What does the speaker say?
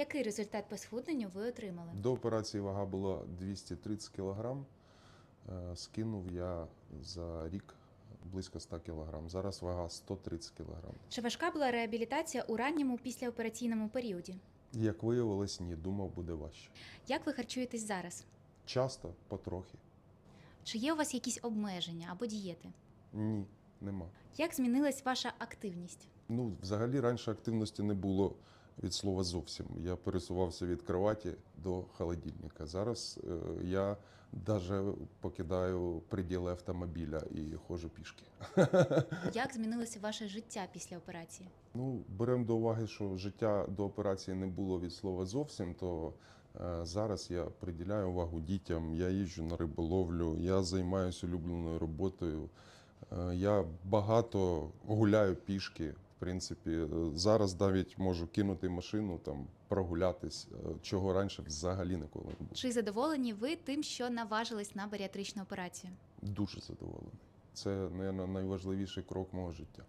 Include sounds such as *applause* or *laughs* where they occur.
Який результат по схудненню ви отримали? До операції вага була 230 кг. Е, Скинув я за рік близько 100 кг. Зараз вага 130 кг. Чи важка була реабілітація у ранньому післяопераційному періоді? Як виявилось, ні, думав, буде важче. Як ви харчуєтесь зараз? Часто, потрохи. Чи є у вас якісь обмеження або дієти? Ні, нема. Як змінилась ваша активність? Ну, взагалі раніше активності не було від слова зовсім. Я пересувався від кроваті до холодильника. Зараз е, я навіть покидаю приділи автомобіля і ходжу пішки. *laughs* Як змінилося ваше життя після операції? Ну, беремо до уваги, що життя до операції не було від слова зовсім, то е, зараз я приділяю увагу дітям, я їжджу на риболовлю, я займаюся улюбленою роботою. Е, я багато гуляю пішки. Принципі, Е, зараз навіть можу кинути машину, там прогулятись, е, чого раніше взагалі ніколи не було. Чи задоволені ви тим, що наважились на баріатричну операцію? Дуже задоволений. Це, мабуть, найважливіший крок мого життя.